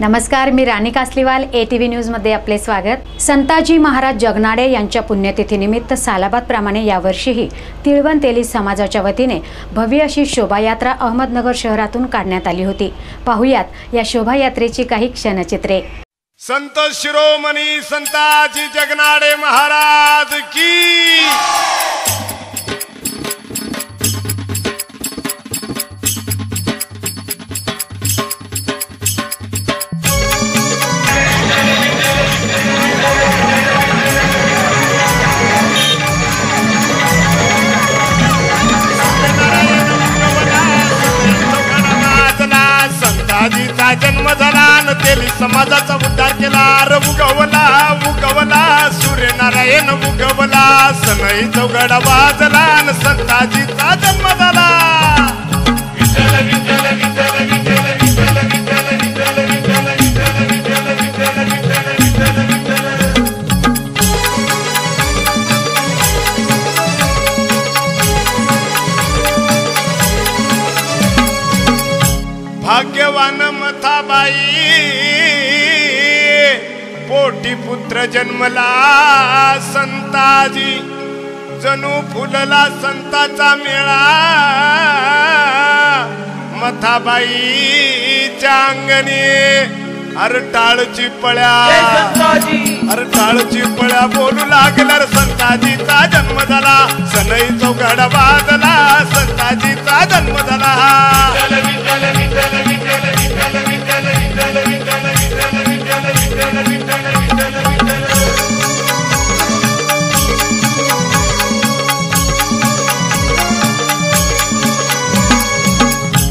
नमस्कार मी Rani Kasliwal A T V न्यूजमध्ये आपले स्वागत. संताजी महाराज जगनाडे यांच्या पुण्यतिथीनिमित्त सालाबादप्रमाणे यावर्षीही तिळवण तेली समाजाच्या वतीने भव्य अशी शोभायात्रा अहमदनगर शहरातून काढण्यात आली होती. पाहुयात या शोभायात्रेची काही क्षणचित्रे. संत शिरोमणी संताजी जगनाडे महाराज की! समाजाचा उद्धार केला. र उगवला उगवला सूर्यनारायण उगवला. सनई चौघडा वाजला न संताजीचा जन्म झाला. भाग्यवान मथाबाई पोटी पुत्र जन्मला संताजी. जणू फुलला संताचा मेळा. मथाबाईच्या अंगणी अरटाळची पळ्या. अरटाळची पळ्या बोलू लागला संताजीचा जन्म झाला. सनई चौघडा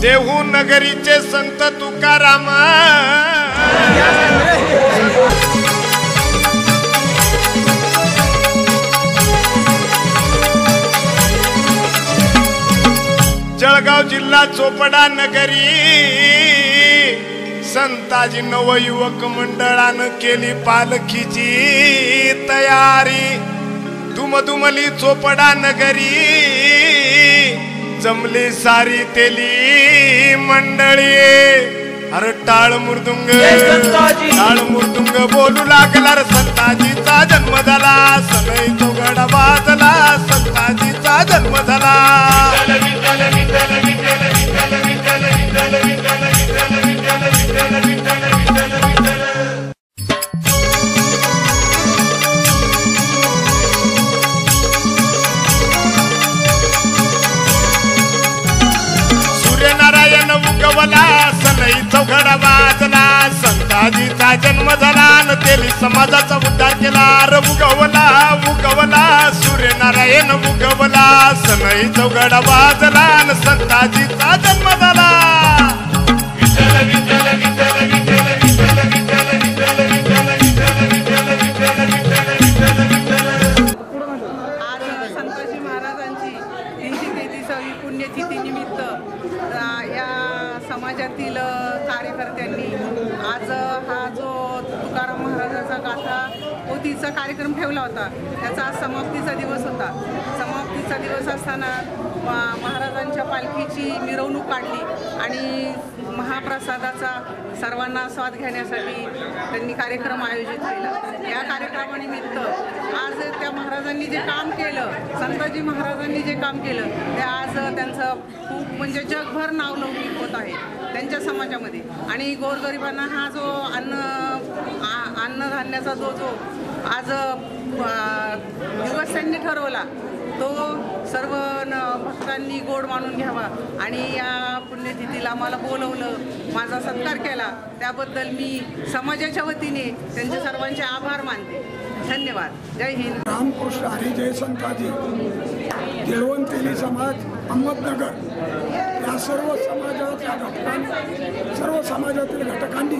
देहू नगरीचे संत तुकाराम. जळगाव जिल्हा चोपडा नगरी. संताजी नवयुवक मंडळानं केली पालखीची तयारी. दुमदुमली चोपडा नगरी. जमली सारी तेली मंडळी. अरे टाळ मृदुंग टाळ मृदुंग बोलू लागला रे संताजीचा जन्म झाला. सनई चौघडा वाजला संताजीचा जन्म झाला. सनई चौघडा वाजला संताजीचा जन्म झाला न तेली समाजाचा उद्धार केला. र उगवला उगवला सूर्यनारायण उगवला सनई चौघडा वाजला न संताजीचा जन्म झाला. पोथीचा कार्यक्रम ठेवला होता. त्याचा आज समाप्तीचा दिवस होता. समाप्तीचा दिवस असताना मा- महाराजांच्या पालखीची मिरवणूक काढली आणि महाप्रसादाचा सर्वांना स्वाद घेण्यासाठी त्यांनी कार्यक्रम आयोजित केला. या कार्यक्रमानिमित्त आज त्या महाराजांनी जे काम केलं संताजी महाराजांनी जे काम केलं ते आज त्यांचं खूप म्हणजे जगभर नावलौकिक होत आहे त्यांच्या समाजामध्ये. आणि गोरगरिबांना हा जो अन्न आ- अन्नधान्याचा जो जो आज अ, ठरवला तो सर्व न भक्तांनी गोड मानून घ्यावा. आणि या पुण्यतिथीला मला बोलवलं माझा सत्कार केला. त्याबद्दल मी समाजाच्या वतीने त्यांचे सर्वांचे आभार मानते. धन्यवाद. जय हिंद. रामकृष्ण हरी जयसंताजी संताजी. तिळवंतेली समाज अहमदनगर. या सर्व समाजातल्या घटकांनी सर्व समाजातील घटकांनी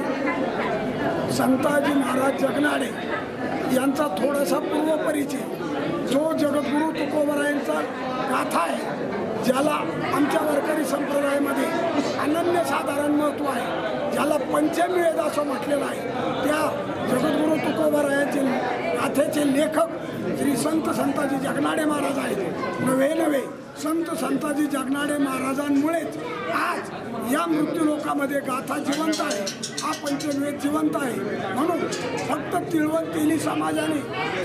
संताजी महाराज जगनाडे यांचा थोडासा पूर्वपरिचय. जो जगद्गुरू तुकोबरायांचा गाथा आहे ज्याला आमच्या वारकरी संप्रदायामध्ये अनन्यसाधारण महत्त्व आहे ज्याला पंचमेद असं म्हटलेलं आहे. त्या जगद्गुरू तुकोबरायाचे गाथेचे लेखक श्री संत संताजी जगनाडे महाराज आहेत. नवे नवे संत संताजी जगनाडे महाराजांमुळेच आज या मृत्यूलोकामध्ये गाथा जिवंत आहे. हा पंचवेद जिवंत आहे. म्हणून फक्त तिळवण तेली समाजाने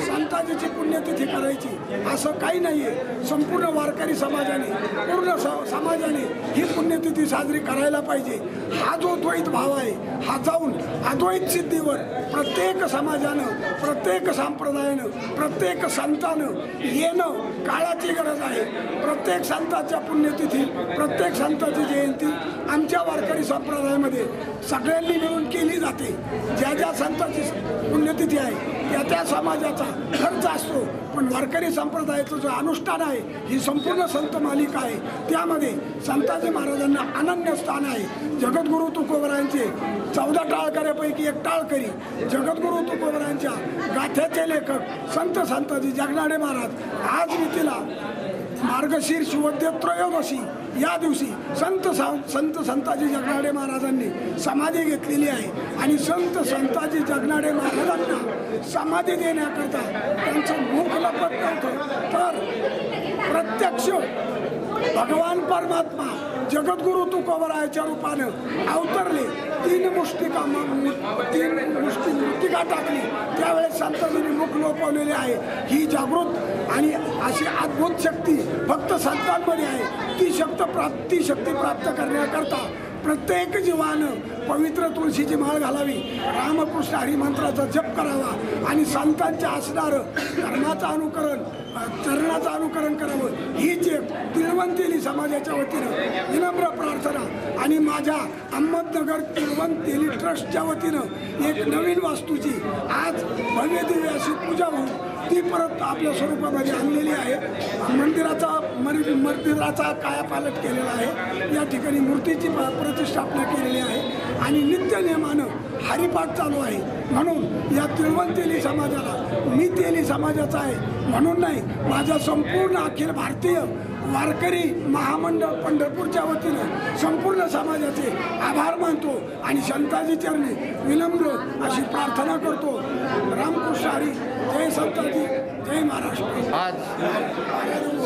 संताजीची पुण्यतिथी करायची असं काही नाही आहे संपूर्ण वारकरी समाजाने पूर्ण स समाजाने ही पुण्यतिथी साजरी करायला पाहिजे. हा जो द्वैत भाव आहे हा जाऊन अद्वैत सिद्धीवर प्रत्येक समाजानं प्रत्येक संप्रदायानं प्रत्येक संतानं येणं काळाची गरज आहे. प्रत्येक संताच्या पुण्यतिथी प्रत्येक संताची जयंती आमच्या वारकरी संप्रदायामध्ये सगळ्यांनी मिळून केली जाते. ज्या ज्या संताची पुण्यतिथी आहे त्या त्या समाजाचा खर्च असतो. पण वारकरी संप्रदायाचं जो अनुष्ठान आहे ही संपूर्ण संत मालिका आहे. त्यामध्ये संताजी महाराजांना अनन्य स्थान आहे. जगद्गुरु तुकोबरायांचे चौदा टाळकऱ्यापैकी एक टाळकरी जगद्गुरु तुकोबरायांच्या गाथ्याचे लेखक संत संताजी जगनाडे महाराज. आज रीतीला मार्गशीर्ष वद्य त्रयोदशी या दिवशी संत सा- संत संताजी जगनाडे महाराजांनी समाधी घेतलेली आहे. आणि संत संताजी जगनाडे महाराजांना समाधी देण्याकरता त्यांचं मुख लपत नव्हतं तर प्रत्यक्ष भगवान परमात्मा जगद्गुरु तुकोबरायाच्या रूपानं अवतरले तीन मुष्टिका तीन मुष्टी मृतिका टाकली. त्यावेळेस संताजीने मुख लोपवलेले आहे. ही जागृत आणि अशी अद्भुत शक्ती फक्त संतांमध्ये आहे. ती शक्त प्राप्त ती शक्ती प्राप्त करण्याकरता प्रत्येक जीवानं पवित्र तुळशीची माळ घालावी. रामकृष्ण हरिमंत्राचा जप करावा आणि संतांच्या असणारं धर्माचं अनुकरण चरणाचं अनुकरण करावं. ही जे तिळवंतेली समाजाच्या वतीनं विनम्र प्रार्थना आणि माझ्या अहमदनगर तिळवंतेली ट्रस्टच्या वतीनं एक नवीन वास्तूची आज भव्य दिव्य अशी पूजा होऊन ती परत आपल्या स्वरूपामध्ये आणलेली आहे. मंदिराचा मंदिराचा कायापालट केलेला आहे. या ठिकाणी मूर्तीची प्रतिष्ठापना केलेली आहे. आणि नित्य नियमानं हरिपाठ चालू आहे. म्हणून या तिळवंतेली समाजाला मी तेली समाजाचा आहे. म्हणून नाही माझा संपूर्ण अखिल भारतीय वारकरी महामंडळ पंढरपूरच्या वतीनं संपूर्ण समाजाचे आभार मानतो आणि संताजी चरणी विनम्र अशी प्रार्थना करतो. रामकृष्ण हरी जय संताजी जय महाराष्ट्र. आज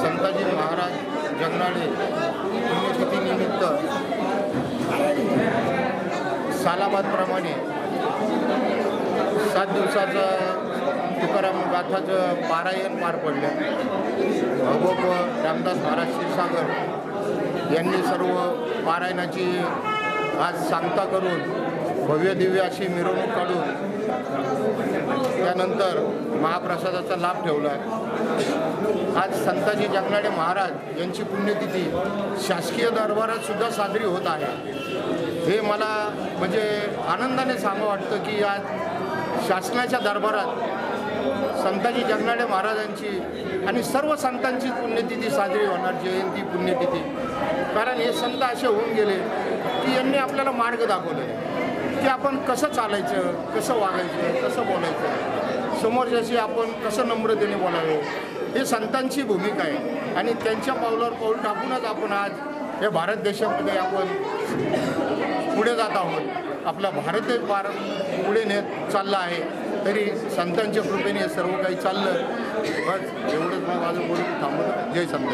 संताजी महाराज जगनाडे पुण्यतिथीनिमित्त सालाबादप्रमाणे सात दिवसाचं तुकाराम गाथाचं पारायण पार पडलं. भगोप रामदास महाराज क्षीरसागर यांनी सर्व पारायणाची आज सांगता करून भव्य दिव्य अशी मिरवणूक काढून त्यानंतर महाप्रसादाचा लाभ ठेवला आहे आज संताजी जगनाडे महाराज यांची पुण्यतिथी शासकीय दरबारात सुद्धा साजरी होत आहे. हे मला म्हणजे आनंदाने सांगू वाटतं की आज शासनाच्या दरबारात संताजी जगनाडे महाराजांची आणि सर्व संतांची पुण्यतिथी साजरी होणार जयंती पुण्यतिथी. कारण हे संत असे होऊन गेले की यांनी आपल्याला मार्ग दाखवले. की आपण कसं चालायचं कसं वागायचं कसं बोलायचं? समोरच्याशी आपण कसं नम्रतेने बोलावे? हे संतांची भूमिका आहे. आणि त्यांच्या पावलावर पाऊल टाकूनच आपण आज या भारत देशामध्ये आपण पुढे जात आहोत. आपला भारत फार पुढे नेत चालला आहे. तरी संतांच्या कृपेने सर्व काही चाललं. बस एवढंच मग माझं बोलून थांबवतो जय संत